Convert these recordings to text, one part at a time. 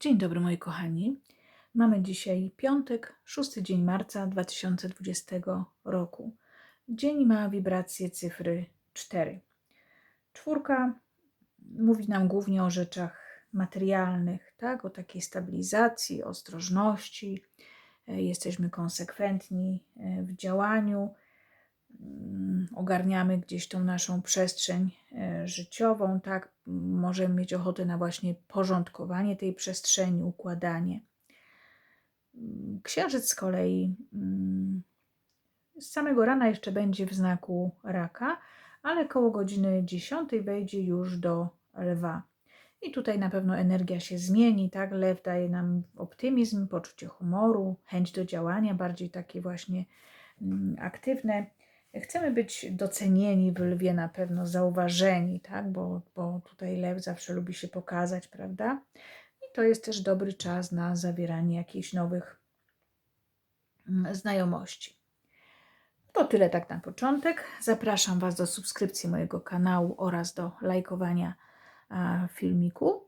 Dzień dobry moi kochani. Mamy dzisiaj piątek, 6 dzień marca 2020 roku. Dzień ma wibrację cyfry 4. Czwórka mówi nam głównie o rzeczach materialnych, tak? o takiej stabilizacji, ostrożności. E, Jesteśmy konsekwentni e, w działaniu, ogarniamy gdzieś tą naszą przestrzeń e, życiową, tak? Możemy mieć ochotę na właśnie porządkowanie tej przestrzeni, układanie. Mm, Księżyc z kolei mm, z samego rana jeszcze będzie w znaku raka, ale koło godziny 10 wejdzie już do lwa. I tutaj na pewno energia się zmieni, tak? Lew daje nam optymizm, poczucie humoru, chęć do działania, bardziej takie właśnie mm, aktywne. Chcemy być docenieni w lwie na pewno, zauważeni, tak? Bo, bo tutaj lew zawsze lubi się pokazać, prawda? I to jest też dobry czas na zawieranie jakichś nowych mm, znajomości. To tyle tak na początek. Zapraszam Was do subskrypcji mojego kanału oraz do lajkowania filmiku.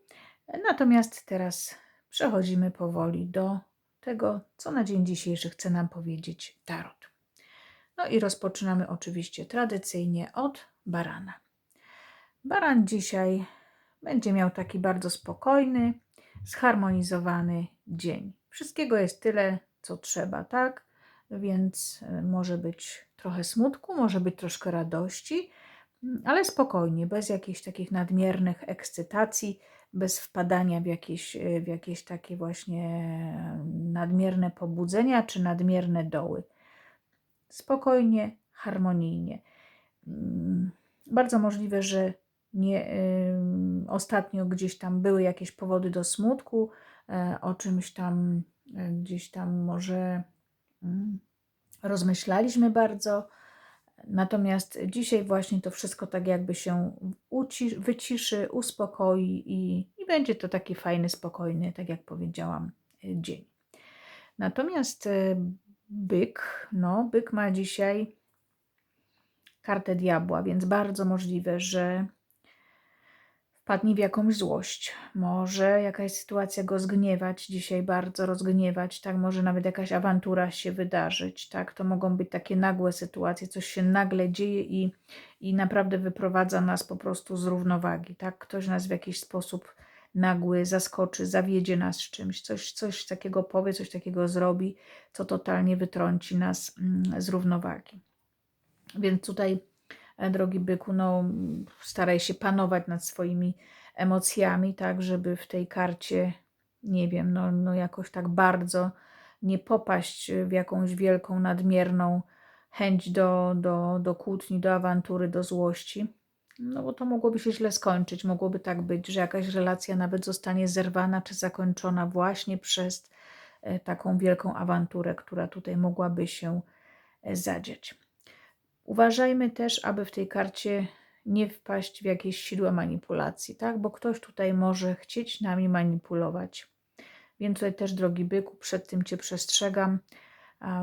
Natomiast teraz przechodzimy powoli do tego, co na dzień dzisiejszy chce nam powiedzieć Tarot. No i rozpoczynamy oczywiście tradycyjnie od barana. Baran dzisiaj będzie miał taki bardzo spokojny, zharmonizowany dzień. Wszystkiego jest tyle, co trzeba, tak? Więc e, może być trochę smutku, może być troszkę radości, mm, ale spokojnie, bez jakichś takich nadmiernych ekscytacji, bez wpadania w jakieś, e, w jakieś takie właśnie nadmierne pobudzenia czy nadmierne doły spokojnie, harmonijnie. Mm, bardzo możliwe, że nie, y, ostatnio gdzieś tam były jakieś powody do smutku, y, o czymś tam y, gdzieś tam może y, rozmyślaliśmy bardzo. Natomiast dzisiaj właśnie to wszystko tak jakby się wyciszy, uspokoi i, i będzie to taki fajny, spokojny, tak jak powiedziałam, dzień. Natomiast byk, no, byk ma dzisiaj kartę diabła, więc bardzo możliwe, że wpadnie w jakąś złość. Może jakaś sytuacja go zgniewać, dzisiaj bardzo rozgniewać, tak? Może nawet jakaś awantura się wydarzyć, tak? To mogą być takie nagłe sytuacje, coś się nagle dzieje i, i naprawdę wyprowadza nas po prostu z równowagi, tak? Ktoś nas w jakiś sposób nagły zaskoczy, zawiedzie nas czymś, coś, coś takiego powie, coś takiego zrobi, co totalnie wytrąci nas mm, z równowagi. Więc tutaj, e, drogi byku, no, staraj się panować nad swoimi emocjami, tak, żeby w tej karcie, nie wiem, no, no jakoś tak bardzo nie popaść w jakąś wielką, nadmierną chęć do, do, do kłótni, do awantury, do złości no bo to mogłoby się źle skończyć. Mogłoby tak być, że jakaś relacja nawet zostanie zerwana czy zakończona właśnie przez e, taką wielką awanturę, która tutaj mogłaby się e, zadziać. Uważajmy też, aby w tej karcie nie wpaść w jakieś sidła manipulacji, tak? Bo ktoś tutaj może chcieć nami manipulować. Więc tutaj też, drogi byku, przed tym Cię przestrzegam.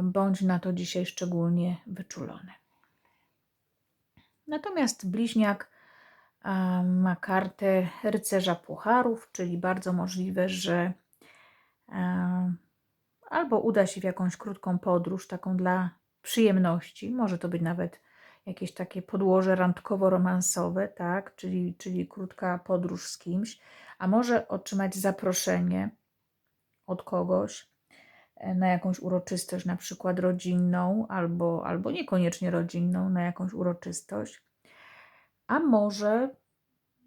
Bądź na to dzisiaj szczególnie wyczulony. Natomiast bliźniak ma kartę rycerza pucharów, czyli bardzo możliwe, że albo uda się w jakąś krótką podróż, taką dla przyjemności, może to być nawet jakieś takie podłoże randkowo-romansowe, tak, czyli, czyli krótka podróż z kimś, a może otrzymać zaproszenie od kogoś, na jakąś uroczystość, na przykład rodzinną, albo, albo niekoniecznie rodzinną, na jakąś uroczystość. A może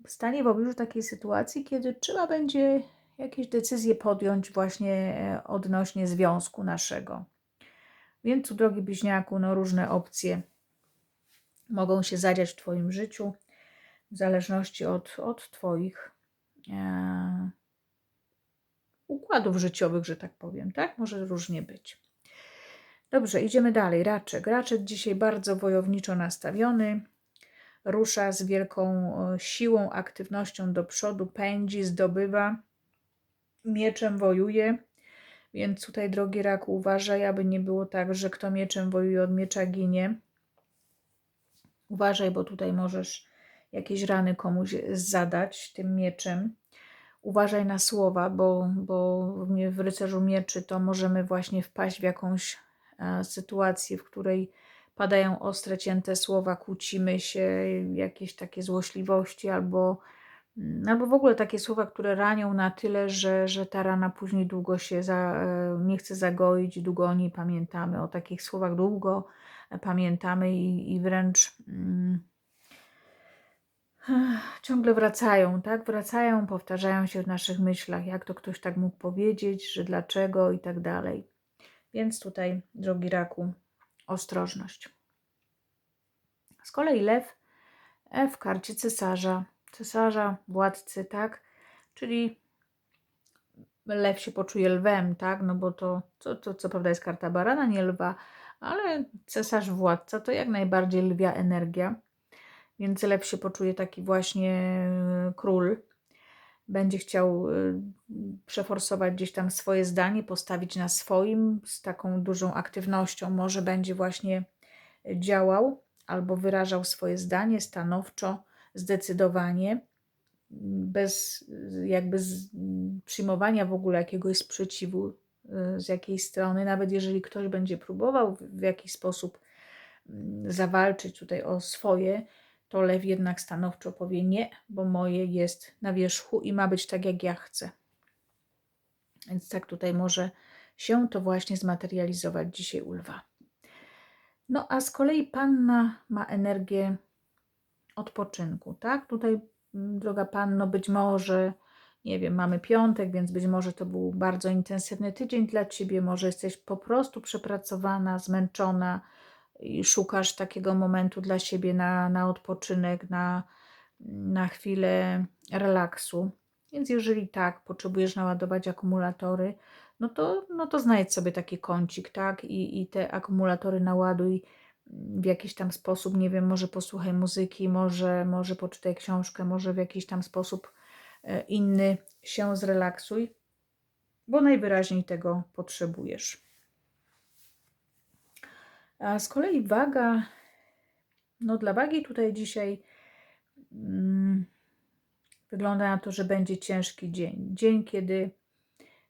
stanie w obliczu takiej sytuacji, kiedy trzeba będzie jakieś decyzje podjąć właśnie e, odnośnie związku naszego. Więc drogi bliźniaku, no różne opcje mogą się zadziać w Twoim życiu, w zależności od, od Twoich e, układów życiowych, że tak powiem, tak? Może różnie być. Dobrze, idziemy dalej. Raczek. Raczek dzisiaj bardzo wojowniczo nastawiony. Rusza z wielką siłą, aktywnością do przodu, pędzi, zdobywa. Mieczem wojuje. Więc tutaj, drogi raku, uważaj, aby nie było tak, że kto mieczem wojuje, od miecza ginie. Uważaj, bo tutaj możesz jakieś rany komuś zadać tym mieczem. Uważaj na słowa, bo, bo w- rycerzu mieczy to możemy właśnie wpaść w jakąś e, sytuację, w której padają ostre, cięte słowa, kłócimy się, jakieś takie złośliwości albo, mm, albo w ogóle takie słowa, które ranią na tyle, że, że ta rana później długo się za, e, nie chce zagoić, długo o niej pamiętamy. O takich słowach długo e, pamiętamy i, i wręcz. Mm, ciągle wracają, tak? Wracają, powtarzają się w naszych myślach, jak to ktoś tak mógł powiedzieć, że dlaczego i tak dalej. Więc tutaj, drogi raku, ostrożność. Z kolei lew e, w karcie cesarza, cesarza, władcy, tak? Czyli lew się poczuje lwem, tak? No bo to, to, to co prawda jest karta barana, nie lwa, ale cesarz, władca to jak najbardziej lwia energia więc lew się poczuje taki właśnie e, król. Będzie chciał e, przeforsować gdzieś tam swoje zdanie, postawić na swoim z taką dużą aktywnością. Może będzie właśnie działał albo wyrażał swoje zdanie stanowczo, zdecydowanie, bez jakby przyjmowania w ogóle jakiegoś sprzeciwu e, z jakiejś strony, nawet jeżeli ktoś będzie próbował w jakiś sposób mm, zawalczyć tutaj o swoje, to lew jednak stanowczo powie nie, bo moje jest na wierzchu i ma być tak, jak ja chcę. Więc tak tutaj może się to właśnie zmaterializować dzisiaj u lwa. No a z kolei panna ma energię odpoczynku, tak? Tutaj, mm, droga panno, być może, nie wiem, mamy piątek, więc być może to był bardzo intensywny tydzień dla ciebie, może jesteś po prostu przepracowana, zmęczona, i szukasz takiego momentu dla siebie na, na odpoczynek, na, na chwilę relaksu. Więc jeżeli tak, potrzebujesz naładować akumulatory, no to, no to znajdź sobie taki kącik, tak? I, I te akumulatory naładuj w jakiś tam sposób, nie wiem, może posłuchaj muzyki, może, może poczytaj książkę, może w jakiś tam sposób e, inny się zrelaksuj, bo najwyraźniej tego potrzebujesz. A z kolei waga, no dla wagi tutaj dzisiaj mm, wygląda na to, że będzie ciężki dzień. Dzień, kiedy,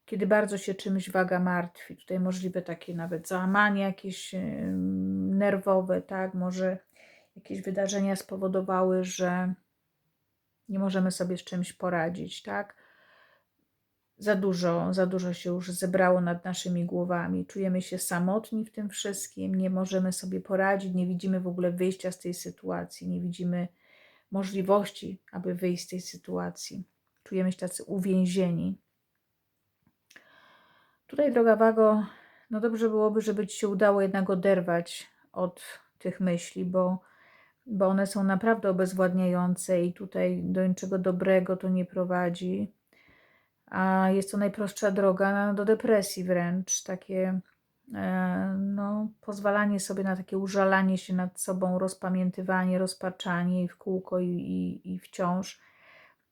kiedy bardzo się czymś waga martwi. Tutaj możliwe takie nawet załamanie jakieś yy, nerwowe, tak? Może jakieś wydarzenia spowodowały, że nie możemy sobie z czymś poradzić, tak? Za dużo, za dużo się już zebrało nad naszymi głowami. Czujemy się samotni w tym wszystkim, nie możemy sobie poradzić, nie widzimy w ogóle wyjścia z tej sytuacji, nie widzimy możliwości, aby wyjść z tej sytuacji. Czujemy się tacy uwięzieni. Tutaj, droga Wago, no dobrze byłoby, żeby Ci się udało jednak oderwać od tych myśli, bo, bo one są naprawdę obezwładniające i tutaj do niczego dobrego to nie prowadzi a jest to najprostsza droga do depresji wręcz, takie e, no, pozwalanie sobie na takie użalanie się nad sobą, rozpamiętywanie, rozpaczanie i w kółko i, i, i wciąż.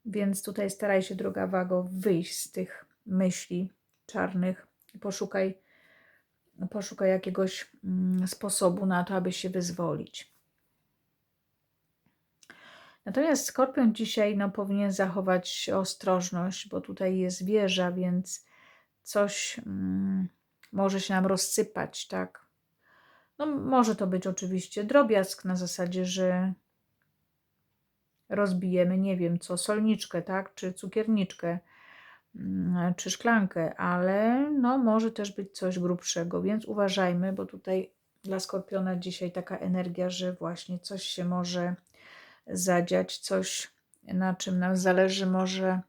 Więc tutaj staraj się, droga Wago, wyjść z tych myśli czarnych. Poszukaj, poszukaj jakiegoś mm, sposobu na to, aby się wyzwolić. Natomiast skorpion dzisiaj no, powinien zachować ostrożność, bo tutaj jest wieża, więc coś mm, może się nam rozsypać, tak? No, może to być oczywiście drobiazg na zasadzie, że rozbijemy, nie wiem co, solniczkę, tak? Czy cukierniczkę, mm, czy szklankę, ale no, może też być coś grubszego, więc uważajmy, bo tutaj dla skorpiona dzisiaj taka energia, że właśnie coś się może zadziać, coś, na czym nam zależy, może,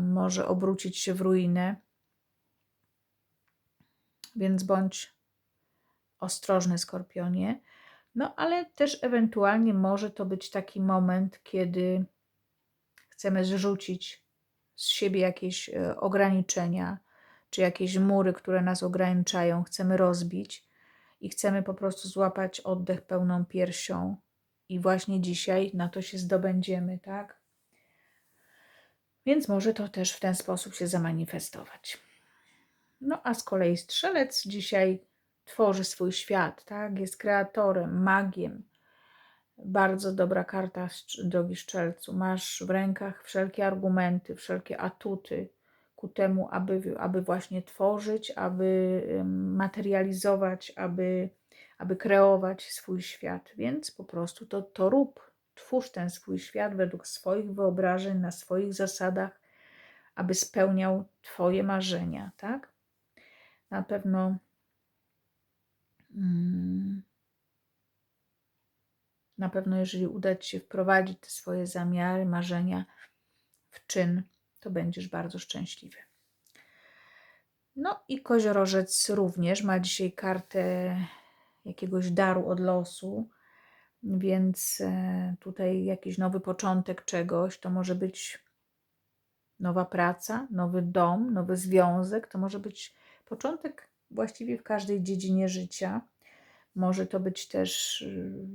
może obrócić się w ruinę. Więc bądź ostrożny, skorpionie. No, ale też ewentualnie może to być taki moment, kiedy chcemy zrzucić z siebie jakieś e, ograniczenia, czy jakieś mury, które nas ograniczają, chcemy rozbić i chcemy po prostu złapać oddech pełną piersią i właśnie dzisiaj na to się zdobędziemy, tak? Więc może to też w ten sposób się zamanifestować. No a z kolei strzelec dzisiaj tworzy swój świat, tak? Jest kreatorem, magiem. Bardzo dobra karta, drogi szczelcu. Masz w rękach wszelkie argumenty, wszelkie atuty ku temu, aby, aby właśnie tworzyć, aby materializować, aby, aby kreować swój świat. Więc po prostu to, to rób. Twórz ten swój świat według swoich wyobrażeń, na swoich zasadach, aby spełniał Twoje marzenia, tak? Na pewno. Mm, na pewno, jeżeli uda Ci się wprowadzić te swoje zamiary, marzenia w czyn, to będziesz bardzo szczęśliwy. No i koziorożec również ma dzisiaj kartę jakiegoś daru od losu, więc e, tutaj jakiś nowy początek czegoś, to może być nowa praca, nowy dom, nowy związek, to może być początek właściwie w każdej dziedzinie życia. Może to być też y,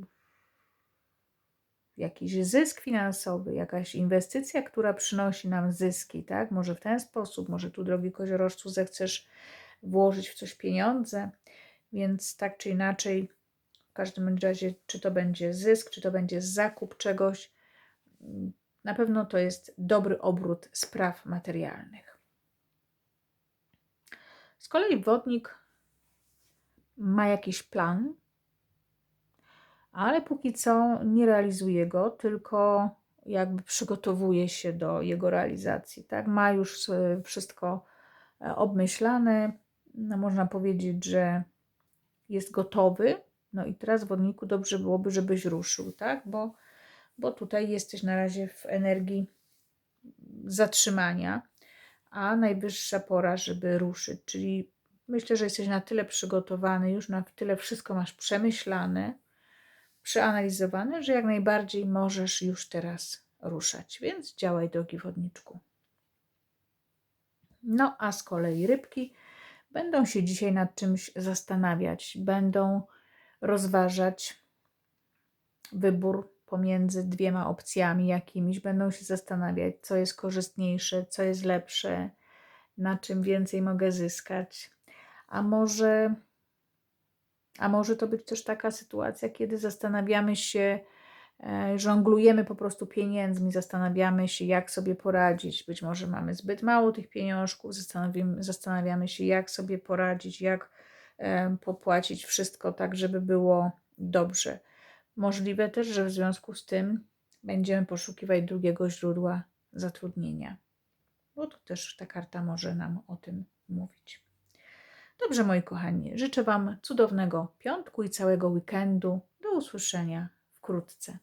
jakiś zysk finansowy, jakaś inwestycja, która przynosi nam zyski, tak? Może w ten sposób, może tu, drogi koziorożcu, zechcesz włożyć w coś pieniądze, więc tak czy inaczej, w każdym razie, czy to będzie zysk, czy to będzie zakup czegoś, mm, na pewno to jest dobry obrót spraw materialnych. Z kolei wodnik ma jakiś plan, ale póki co nie realizuje go, tylko jakby przygotowuje się do jego realizacji. Tak? Ma już e, wszystko e, obmyślane. No, można powiedzieć, że jest gotowy. No i teraz wodniku dobrze byłoby, żebyś ruszył, tak? Bo, bo tutaj jesteś na razie w energii zatrzymania, a najwyższa pora, żeby ruszyć. Czyli myślę, że jesteś na tyle przygotowany, już na tyle wszystko masz przemyślane, przeanalizowane, że jak najbardziej możesz już teraz ruszać. Więc działaj, drogi wodniczku. No a z kolei rybki będą się dzisiaj nad czymś zastanawiać, będą rozważać wybór pomiędzy dwiema opcjami jakimiś, będą się zastanawiać, co jest korzystniejsze, co jest lepsze, na czym więcej mogę zyskać. A może a może to być też taka sytuacja, kiedy zastanawiamy się, e, żonglujemy po prostu pieniędzmi, zastanawiamy się, jak sobie poradzić. Być może mamy zbyt mało tych pieniążków, zastanawiamy, zastanawiamy się, jak sobie poradzić, jak e, popłacić wszystko tak, żeby było dobrze. Możliwe też, że w związku z tym będziemy poszukiwać drugiego źródła zatrudnienia, bo tu też ta karta może nam o tym mówić. Dobrze, moi kochani, życzę Wam cudownego piątku i całego weekendu. Do usłyszenia wkrótce.